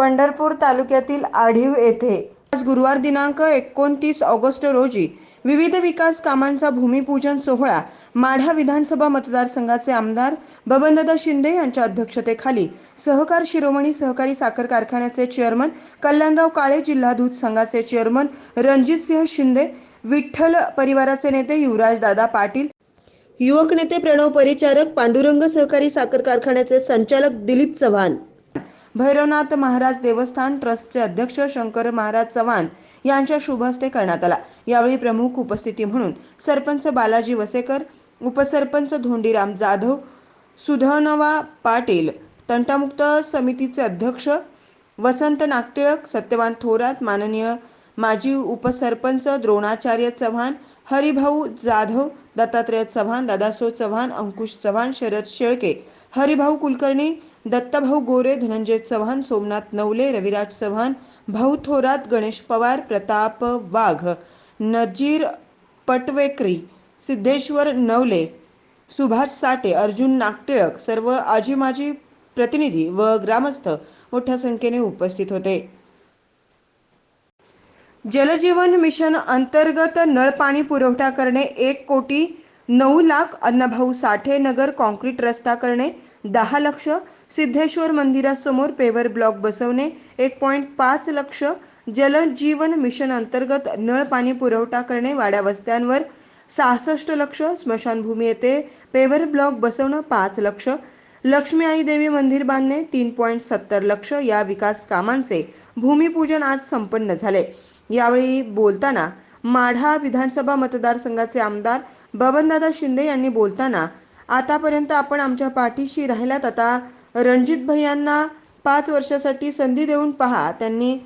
पंढरपूर तालुक्यातील आढीव येथे आज गुरुवार दिनांक एकोणतीस ऑगस्ट रोजी विविध विकास कामांचा भूमिपूजन सोहळा माढा विधानसभा मतदारसंघाचे आमदार बबनदादा शिंदे यांच्या अध्यक्षतेखाली सहकार शिरोमणी सहकारी साखर कारखान्याचे चेअरमन कल्याणराव काळे जिल्हा दूध संघाचे चेअरमन रणजितसिंह शिंदे विठ्ठल परिवाराचे नेते युवराज दादा पाटील युवक नेते प्रणव परिचारक पांडुरंग सहकारी साखर कारखान्याचे संचालक दिलीप चव्हाण. भैरवनाथ महाराज देवस्थान ट्रस्टचे अध्यक्ष शंकर महाराज चव्हाण यांच्या शुभ हस्ते करण्यात आला. यावेळी प्रमुख उपस्थिती म्हणून सरपंच बालाजी वसेकर उपसरपंच धोंडीराम जाधव सुधनवा पाटील तंटामुक्त समितीचे अध्यक्ष वसंत नागटिळक सत्यवान थोरात माननीय माजी उपसरपंच द्रोणाचार्य चव्हाण हरिभाऊ जाधव दत्तात्रय चव्हाण दादासो चव्हाण अंकुश चव्हाण शरद शेळके हरिभाऊ कुलकर्णी दत्ताभाऊ गोरे धनंजय चव्हाण सोमनाथ नवले रविराज चव्हाण भाऊ थोरात गणेश पवार प्रताप वाघ नजीर पटवेकरी सिद्धेश्वर नवले सुभाष साठे अर्जुन नागटिळक सर्व आजी माजी प्रतिनिधी व ग्रामस्थ मोठ्या संख्येने उपस्थित होते. जलजीवन मिशन अंतर्गत नळपाणी पुरवठा करणे एक कोटी नऊ लाख अन्नभाऊ साठे नगर कॉन्क्रीट रस्ता करणे दहा लक्ष सिद्धेश्वर मंदिरासमोर पेवर ब्लॉक बसवणे एक पॉईंट पाच लक्ष जलजीवन मिशन अंतर्गत नळ पाणी पुरवठा करणे वाड्या वस्त्यांवर सहासष्ट लक्ष स्मशानभूमी येथे पेवर ब्लॉक बसवणं पाच लक्ष लक्ष्मी आई देवी मंदिर बांधणे तीन पॉईंट सत्तर लक्ष या विकास कामांचे भूमिपूजन आज संपन्न झाले. यावेळी बोलताना माढा विधानसभा मतदारसंघाचे आमदार बबनदादा शिंदे यांनी बोलताना आतापर्यंत आपण आमच्या पाठीशी राहिल्यात आता रणजित भैयांना पाच वर्षासाठी संधी देऊन पहा. त्यांनी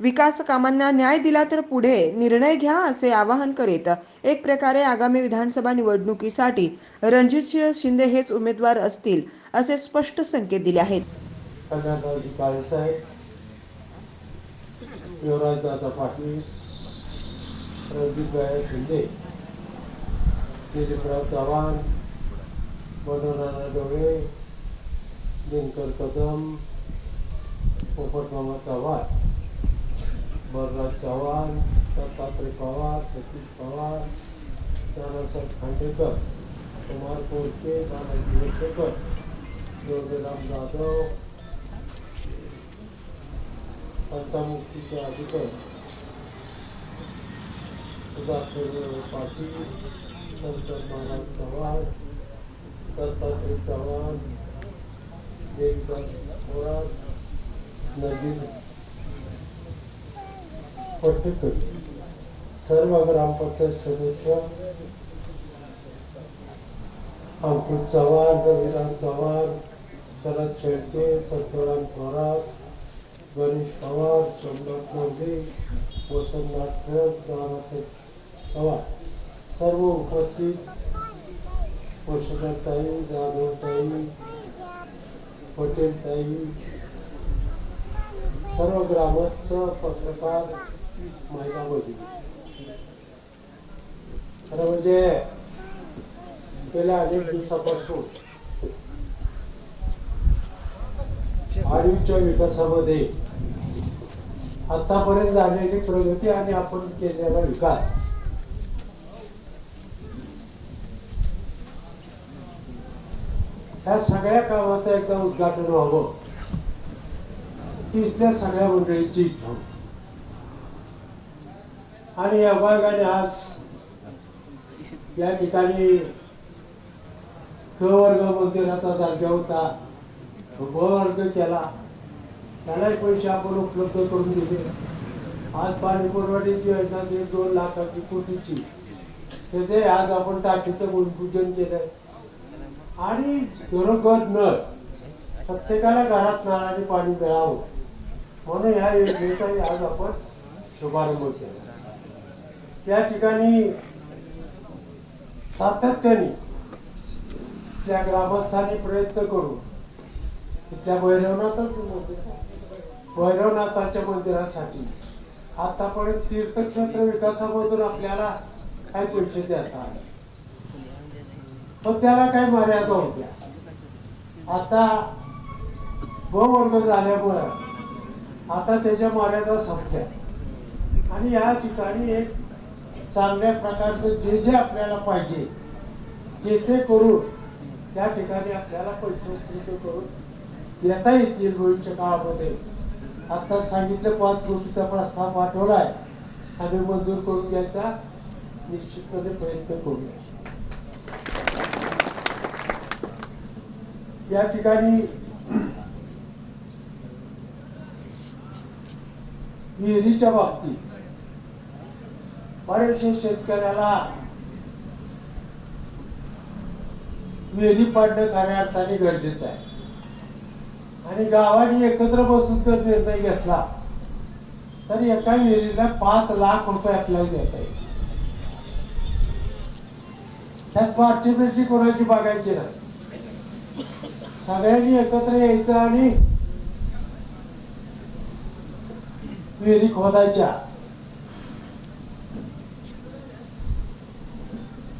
विकास कामांना न्याय दिला तर पुढे निर्णय घ्या असे आवाहन करीत एक प्रकारे आगामी विधानसभा निवडणुकीसाठी रणजितसिंह शिंदे हेच उमेदवार असतील असे स्पष्ट संकेत दिले आहेत. युवराजदादा पाटील रणजितभाई शिंदे. दिलीपराव चव्हाण मनोहरराव डोळे दिनकर कदम पोपटमामा चव्हाण बलराज चव्हाण दत्तात्रय पवार सतीश पवार नानासाहेब खांडेकर कुमार कोळके नानाजी वसेकर जोगेराम जाधव संतामुक्तीचे अधिकारी. उदाहरण पाटील शंकर महाराज चव्हाण दत्तात्रय चव्हाण देवीदास थोरात नजीर पट्टेकर. सर्व ग्रामपंचायत सदस्य अंकुश चव्हाण रविराज चव्हाण शरद शेळके सत्यराम थोरात गणेश पवार सोमनाथ मोदी वसंतनाथ ठळक दादासाहेब पवार सर्व उपस्थित पोषकताई जाधवताई पटेलताई सर्व ग्रामस्थ पत्रकार महिला खरं म्हणजे गेल्या अनेक दिवसापासून आयुच्या विकासामध्ये आतापर्यंत झालेली प्रगती आणि आपण केलेला विकास ह्या सगळ्या कामाचं एकदा उद्घाटन व्हावं. ही इथल्या सगळ्या मंडळीची इच्छा होती. आणि या भागाने आज या ठिकाणी कवर्ग वर्ग मंदिराचा दर्जा होता. वर्ग केला. त्यालाही पैसे आपण उपलब्ध करून दिले. आज पाणी पुरवठ्याची योजना दीड दोन लाखाची कोटीची. त्याचे आज आपण टाकीचं भूमिपूजन केलंय. आणि घरोघर नळ. प्रत्येकाला घरात नळाने पाणी मिळावं. म्हणून ह्या योजनेचा आज आपण शुभारंभ केला. त्या ठिकाणी सातत्याने त्या ग्रामस्थांनी प्रयत्न करून तिथल्या भैरवनाथच भैरवनाथाच्या मंदिरासाठी आतापर्यंत तीर्थक्षेत्र विकासामधून आपल्याला काय पैसे द्यायचा पण त्याला काही मर्यादा होत्या? आता ब झाल्यामुळं आता त्याच्या मर्यादा संपल्या आणि या ठिकाणी एक चांगल्या प्रकारचं जे जे आपल्याला पाहिजे ते ते करून त्या ठिकाणी आपल्याला पैसे उपलब्ध करून येता येतील भविष्य काळामध्ये. आता सांगितलं पाच कोटीचा प्रस्ताव पाठवला आहे आम्ही मंजूर करून घ्यायचा निश्चितपणे प्रयत्न करूया. या ठिकाणी विहिरीच्या बाबतीत बरेचसे शेतकऱ्याला विहिरी पाडणं खऱ्या अर्थाने गरजेचं आहे. आणि गावाने एकत्र बसून जर निर्णय घेतला तर एका विहिरीला पाच लाख रुपये आपल्याला देता येईल. त्यात पार्टी कोणाची बघायची नाही. सगळ्यांनी एकत्र यायचं आणि विहिरी खोदायच्या.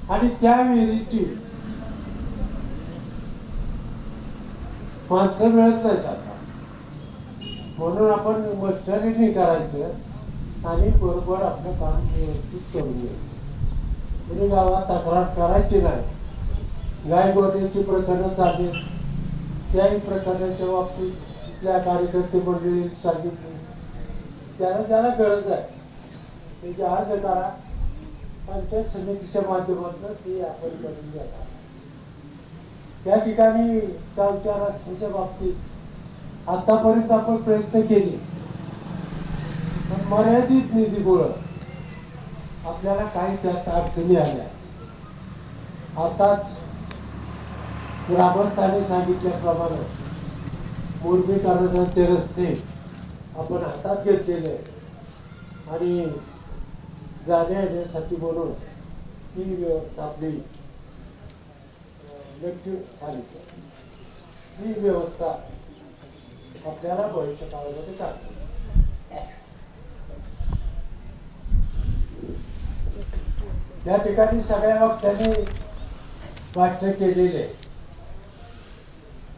आणि त्या विहिरीची माणसं मिळत नाहीत आता. म्हणून आपण मस्टरीने करायचं आणि बरोबर आपलं काम व्यवस्थित करून घ्यायचं. म्हणजे गावात तक्रार करायची नाही. गाय गोट्याची प्रकरणं त्याही प्रकरणाच्या बाबतीत तिथल्या कार्यकर्ते मंडळी सांगितले. ज्याला ज्याला गरज आहे त्याची अर्ज करा पंचायत समितीच्या माध्यमातून ते आपण करून घ्या त्या ठिकाणी गावच्या रस्त्याच्या बाबतीत आतापर्यंत आपण प्रयत्न केले. पण मर्यादित निधीमुळं आपल्याला काही त्यात अडचणी आल्या. आताच ग्रामस्थांनी सांगितल्याप्रमाणे मुरमीकरणाचे रस्ते आपण हातात घेतलेले आणि जाण्या येण्यासाठी म्हणून ही व्यवस्था आपली नक्की झाली ही व्यवस्था आपल्याला भविष्य काळामध्ये करता त्या ठिकाणी सगळ्या वक्त्यांनी भाष्य केलेले आहे.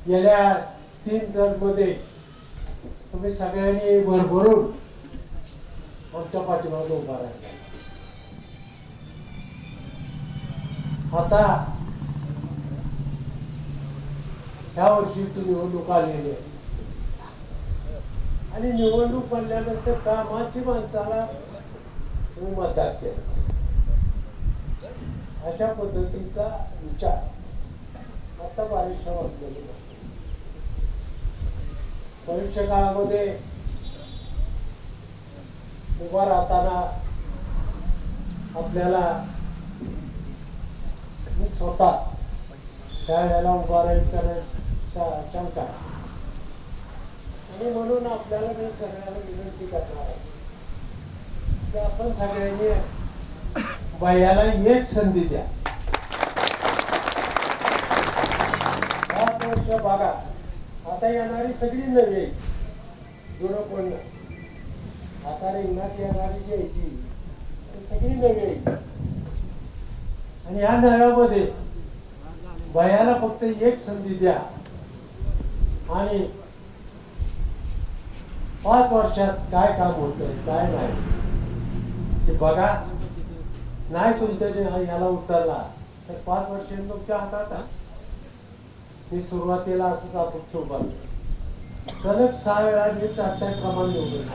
गेल्या तीन टर्ममध्ये तुम्ही सगळ्यांनी भरभरून आमच्या पाठीमागे उभा राहिला. आता ह्या वर्षी निवडणूक आलेली आहे. आणि निवडणूक पडल्यानंतर कामाची माणसाला तुम्ही मदत केलं. अशा पद्धतीचा विचार आता बारीकशा वाटलेला भविष्य काळामध्ये उभा राहताना आपल्याला मी स्वतः त्या वेळेला उभा राहील करण्याचा शंका. आणि म्हणून आपल्याला मी सगळ्यांना विनंती करणार आहे. की आपण सगळ्यांनी बायाला एक संधी द्या. वर्ष बघा. आता येणारी सगळी नवी. जुनं कोण आता रिंगणात येणारी जी आहे ती सगळी नवी. आहे आणि या नव्यामध्ये भयाला फक्त एक संधी द्या. आणि पाच वर्षात काय काम होतंय काय नाही. ते बघा. नाही तुमच्या जे याला उतरला तर पाच वर्ष तुमच्या हातात आहे. मी सुरुवातीला असंच आपण उभा सलग सहा वेळा मी चालत्या क्रमांक निवडून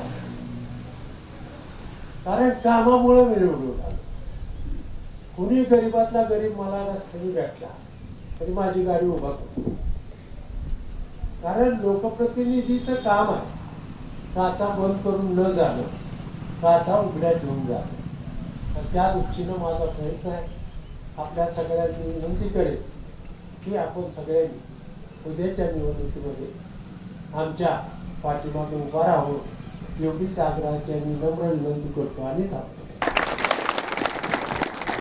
कारण कामामुळे मी निवडून आलो. कुणी गरीबातला गरीब मला रस्त्याने भेटला तरी माझी गाडी उभा करतो कारण लोकप्रतिनिधीचं काम आहे. काचा बंद करून न जाणं काचा उघड्या ठेवून जाणं. तर त्या दृष्टीनं माझा प्रयत्न आहे आपल्या सगळ्यांनी विनंती करेल की आपण सगळ्यांनी उद्याच्या निवडणुकीमध्ये आमच्या पाठीमागे उभा राहून एवढीच आग्रहाची आणि नम्र विनंती करतो आणि थांबतो.